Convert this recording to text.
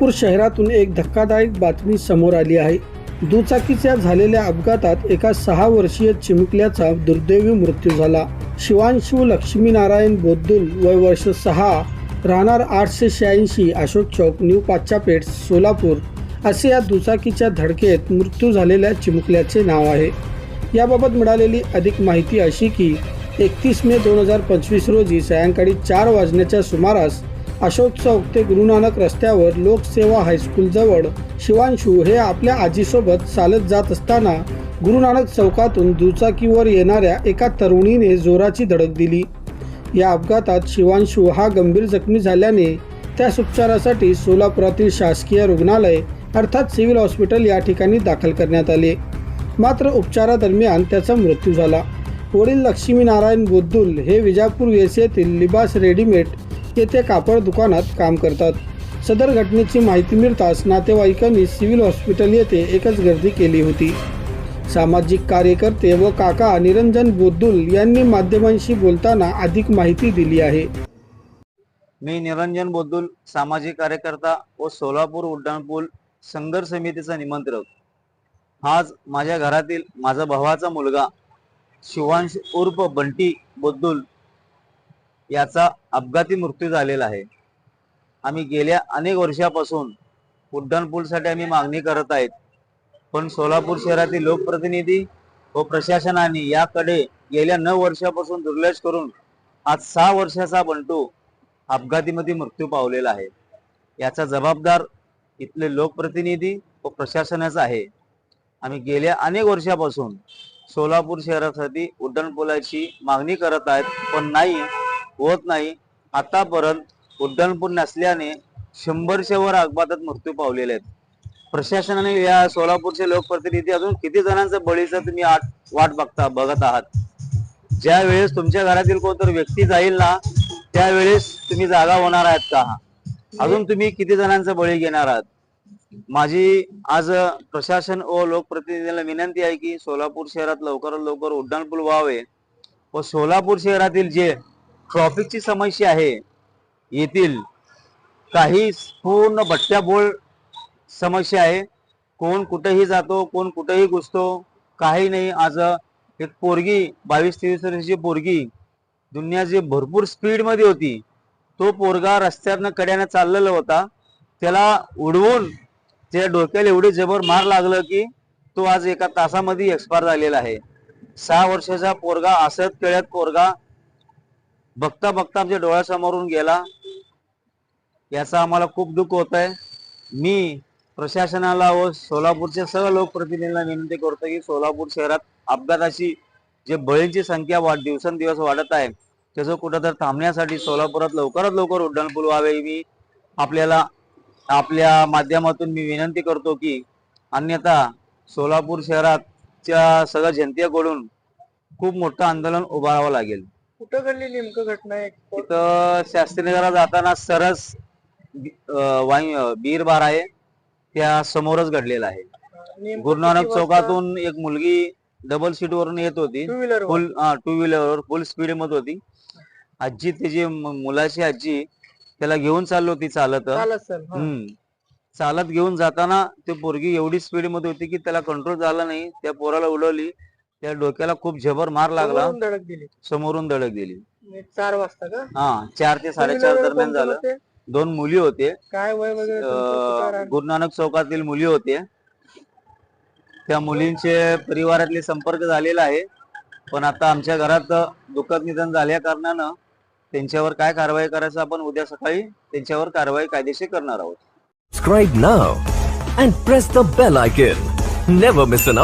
सोलापूर शहरातून एक धक्कादायक बातमी समोर आली आहे. दुचाकीच्या झालेल्या अपघातात एका सहा वर्षीय चिमुकल्याचा दुर्दैवी मृत्यू झाला. शिवांशू लक्ष्मीनारायण बोद्दुल वय वर्ष सहा राहणार आठशे शहाऐंशी अशोक चौक न्यू पाच्चापेठ सोलापूर असे या दुचाकीच्या धडकेत मृत्यू झालेल्या चिमुकल्याचे नाव आहे. याबाबत मिळालेली अधिक माहिती अशी की एकतीस मे दोन हजार पंचवीस रोजी सायंकाळी चार वाजण्याच्या सुमारास अशोक चौक ते गुरुनानक रस्त्यावर लोकसेवा हायस्कूलजवळ शिवांशू हे आपल्या आजीसोबत चालत जात असताना गुरुनानक चौकातून दुचाकीवर येणाऱ्या एका तरुणीने जोराची धडक दिली. या अपघातात शिवांशू हा गंभीर जखमी झाल्याने त्यास उपचारासाठी सोलापुरातील शासकीय रुग्णालय अर्थात सिव्हिल हॉस्पिटल या ठिकाणी दाखल करण्यात आले. मात्र उपचारादरम्यान त्याचा मृत्यू झाला. वडील लक्ष्मीनारायण बोद्दुल हे विजापूर येथील लिबास रेडीमेड येथे कापड दुकानात काम करतात. सदर घटनेची माहिती मिळताच नातेवाईकांनी सिव्हिल हॉस्पिटल येथे एकच गर्दी केली होती. सामाजिक कार्यकर्ते व काका निरंजन बोद्दुल यांनी माध्यमांशी बोलताना अधिक माहिती दिली आहे. मी निरंजन बोद्दुल सामाजिक कार्यकर्ता व सोलापूर उड्डाणपूल संघर्ष समितीचा निमंत्रक. आज माझ्या घरातील माझा भावाचा मुलगा शिवांश उर्फ बंटी बोद्दुल याचा अपघाती मृत्यू झालेला आहे. आम्ही गेल्या अनेक वर्षापासून उड्डाणपूलसाठी आम्ही मागणी करत आहेत. पण सोलापूर शहरातील लोकप्रतिनिधी व प्रशासनाने याकडे गेल्या नऊ वर्षापासून दुर्लक्ष करून आज सहा वर्षाचा बंटू अपघातीमध्ये मृत्यू पावलेला आहे. याचा जबाबदार इथले लोकप्रतिनिधी व प्रशासनाचा आहे. आम्ही गेल्या अनेक वर्षापासून सोलापूर शहरासाठी उड्डाणपुलाची मागणी करत आहेत पण नाही होत नाही. आतापर्यंत उड्डाणपूल नसल्याने शंभरशे वर अपघातात मृत्यू पावलेले आहेत. प्रशासनाने या सोलापूरचे लोकप्रतिनिधी अजून किती जणांचा बळीचा तुम्ही वाट बघता बघत आहात? ज्या वेळेस तुमच्या घरातील कोणतरी व्यक्ती जाईल ना त्यावेळेस तुम्ही जागा होणार आहात का? अजून तुम्ही किती जणांचा बळी घेणार आहात? माझी आज प्रशासन व लोकप्रतिनिधीला विनंती आहे की सोलापूर शहरात लवकरात लवकर उड्डाणपूल व्हावे व सोलापूर शहरातील जे ट्रॉफिकची समस्या आहे. येथील काही पूर्ण भट्ट्याबोळ समस्या आहे. कोण कुठेही जातो कोण कुठेही घुसतो काही नाही. आज एक पोरगी बावीस तेवीस वर्षाची पोरगी दुनिया जी भरपूर स्पीडमध्ये होती तो पोरगा रस्त्यानं कड्यानं चाललेला होता. त्याला उडवून त्या डोक्याला एवढी जबर मार लागलं की तो आज एका तासामध्ये एक्सपायर झालेला आहे. सहा वर्षाचा पोरगा असत खेळत पोरगा बघता बघता आमच्या डोळ्यासमोरून गेला याचा आम्हाला खूप दुःख होत आहे मी प्रशासनाला व सोलापूरच्या सर्व लोकप्रतिनिधींना विनंती करतो की सोलापूर शहरात अपघाताची जे बळींची संख्या वाढ दिवसेंदिवस वाढत आहे त्याचं कुठंतरी थांबण्यासाठी सोलापुरात लवकरात लवकर उड्डाणपूल व्हावे. मी आपल्याला आपल्या माध्यमातून मी विनंती करतो की अन्यथा सोलापूर शहरातच्या सगळ्या जनतेकडून खूप मोठं आंदोलन उभारावं लागेल. कुठं घडली नेमकं घटना आहे तिथं शास्त्रीनगरात जाताना सरस अं, वाई अं, बीर बार आहे. त्या समोरच घडलेला आहे. नेमकं गुरुनानक किती वाजता? चौकातून एक मुलगी डबल सीट वरून येत होती. Two wheeler full two wheeler full स्पीडमध्ये होती. आजी त्याची म- मुलाची आजी त्याला घेऊन चालली होती चालत. चालत सर हम्म. चालत घेऊन जाताना ते पोरगी एवढी स्पीडमध्ये होती की त्याला कंट्रोल झाला नाही. त्या पोराला उडवली. त्या डोक्याला खूप जबर मार लागला. धडक दिली. समोरून धडक दिली. म्हणजे चार वाजता का? हा चार ते साडेचार दरम्यान कोण झालं. होते? दोन मुली होते. काय वय वगैरे तुमचं, कुठं अं, राहणं? गुरुनानक चौकातील मुली होते. त्या मुलींचे परिवारातले संपर्क झालेला आहे. पण आता आमच्या घरात दुःखद निधन झाल्या कारणानं त्यांच्यावर काय कारवाई करायचं आपण उद्या सकाळी त्यांच्यावर कारवाई कायदेशीर करणार आहोत. Subscribe now and press the bell icon. Never miss an update.